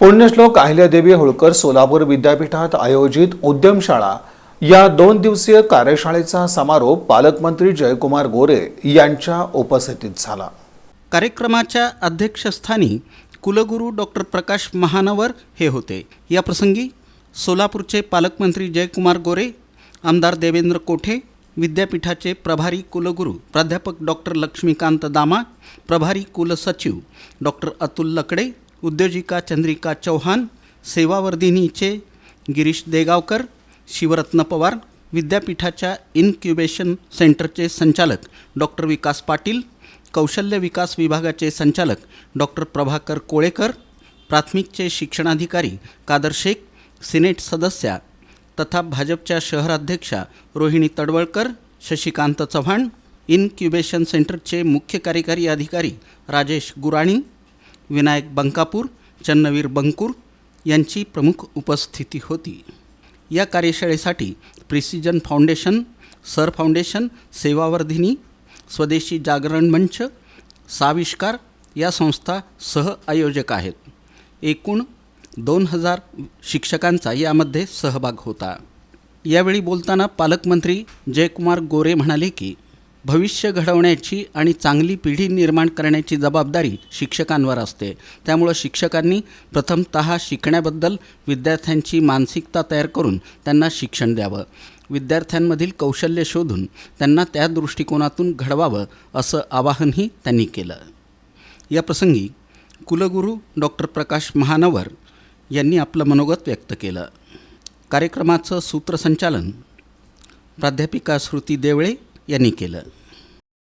पुण्यश्लोक अहिल्यादेवी होळकर सोलापूर विद्यापीठात आयोजित उद्यमशाळा या दोन दिवसीय कार्यशाळेचा समारोप पालकमंत्री जयकुमार गोरे यांच्या उपस्थितीत झाला. कार्यक्रमाच्या अध्यक्षस्थानी कुलगुरू डॉक्टर प्रकाश महानवर हे होते. या प्रसंगी सोलापूरचे पालकमंत्री जयकुमार गोरे आमदार देवेंद्र कोठे विद्यापीठाचे प्रभारी कुलगुरू प्राध्यापक डॉक्टर लक्ष्मीकांत दामा प्रभारी कुलसचिव डॉक्टर अतुल लकडे उद्योजिका चंद्रिका चौहान सेवावर्धिनीचे गिरीश देगावकर शिवरत्न पवार विद्यापीठाच्या इन्क्युबेशन सेंटरचे संचालक डॉक्टर विकास पाटील कौशल्य विकास विभागाचे संचालक डॉक्टर प्रभाकर कोळेकर प्राथमिकचे शिक्षणाधिकारी कादर शेख सिनेट सदस्या तथा भाजपच्या शहराध्यक्षा रोहिणी तडवळकर शशिकांत चव्हाण इन्क्युबेशन सेंटरचे मुख्य कार्यकारी अधिकारी राजेश गुराणी विनायक बंकापूर चन्नवीर बंकूर यांची प्रमुख उपस्थिती होती. या कार्यशाळेसाठी precision foundation sir foundation Sevavardhini Swadeshi Jagran Manch साविष्कार या संस्था सह आयोजक आहेत. एकूण दोन हजार शिक्षकांचा यामध्ये सहभाग होता. यावेळी बोलताना पालकमंत्री जयकुमार गोरे म्हणाले की भविष्य घडवण्याची आणि चांगली पिढी निर्माण करण्याची जबाबदारी शिक्षकांवर असते. त्यामुळं शिक्षकांनी प्रथमत शिकण्याबद्दल विद्यार्थ्यांची मानसिकता तयार करून त्यांना शिक्षण द्यावं. विद्यार्थ्यांमधील कौशल्य शोधून त्यांना त्या दृष्टिकोनातून घडवावं असं आवाहनही त्यांनी केलं. या प्रसंगी कुलगुरू डॉक्टर प्रकाश महानवर यांनी आपलं मनोगत व्यक्त केलं. कार्यक्रमाचं सूत्रसंचालन प्राध्यापिका श्रुती देवळे यांनी केलं.